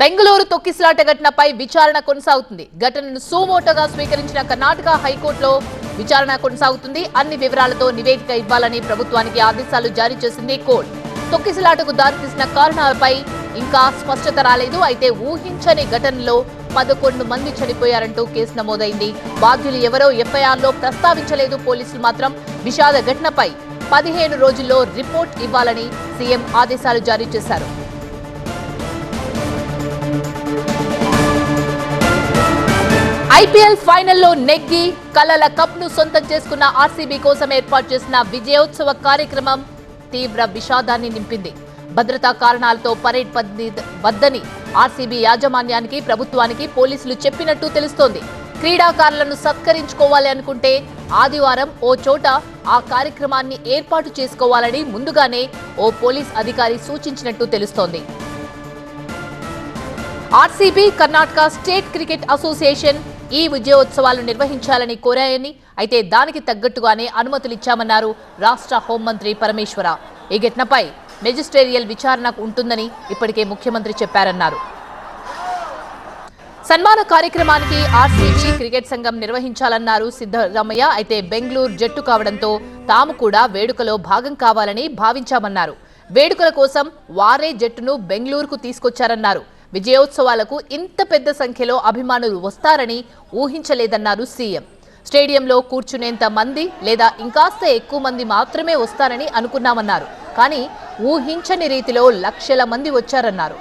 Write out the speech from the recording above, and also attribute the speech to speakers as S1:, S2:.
S1: బెంగళూరు తొక్కిసలాట ఘటనపై విచారణ కొనసాగుతుంది. ఘటనను సూమోటోగా స్వీకరించిన కర్ణాటక హైకోర్టులో విచారణ కొనసాగుతుంది. అన్ని వివరాలతో నివేదిక ఇవ్వాలని ప్రభుత్వానికి ఆదేశాలు జారీ చేసింది కోర్టు. తొక్కిసలాటకు దారితీసిన కారణాలపై ఇంకా స్పష్టత రాలేదు. అయితే ఊహించని ఘటనలో పదకొండు మంది చనిపోయారంటూ కేసు నమోదైంది. బాధ్యులు ఎవరో ఎఫ్ఐఆర్లో ప్రస్తావించలేదు. పోలీసులు మాత్రం విషాద ఘటనపై పదిహేను రోజుల్లో రిపోర్ట్ ఇవ్వాలని సీఎం ఆదేశాలు జారీ చేశారు. ఐపీఎల్ ఫైనల్లో నెగ్గి కలల కప్ను సొంతం చేసుకున్న ఆర్సీబీ కోసం ఏర్పాటు చేసిన విజయోత్సవ కార్యక్రమం తీవ్ర విషాదాన్ని నింపింది. భద్రతా కారణాలతో పరేడ్ పద్ధతి వద్దని ఆర్సీబీ యాజమాన్యానికి ప్రభుత్వానికి పోలీసులు చెప్పినట్టు తెలుస్తోంది. క్రీడాకారులను సత్కరించుకోవాలి అనుకుంటే ఆదివారం ఓ చోట ఆ కార్యక్రమాన్ని ఏర్పాటు చేసుకోవాలని ముందుగానే ఓ పోలీస్ అధికారి సూచించినట్టు తెలుస్తోంది. RCB Karnataka state cricket association ఈ విజయోత్సవాలు నిర్వహించాలని కోరాయని అయితే దానికి తగ్గట్టుగానే అనుమతులిచ్చామన్నారు రాష్ట్ర హోంమంత్రి పరమేశ్వర. ఈ ఘటనపై మెజిస్టేరియల్ విచారణ ఉంటుందని ఇప్పటికే ముఖ్యమంత్రి చెప్పారన్నారు. సన్మాన కార్యక్రమానికి ఆర్సీబీ క్రికెట్ సంఘం నిర్వహించాలన్నారు సిద్ధరామయ్య. అయితే బెంగళూరు జట్టు కావడంతో తాము కూడా వేడుకలో భాగం కావాలని భావించామన్నారు. వేడుకల కోసం వారే జట్టును బెంగళూరుకు తీసుకొచ్చారన్నారు. విజయోత్సవాలకు ఇంత పెద్ద సంఖ్యలో అభిమానులు వస్తారని ఊహించలేదన్నారు సీఎం. స్టేడియంలో కూర్చునేంత మంది లేదా ఇంకాస్త ఎక్కువ మంది మాత్రమే వస్తారని అనుకున్నామన్నారు. కానీ ఊహించని రీతిలో లక్షల మంది వచ్చారన్నారు.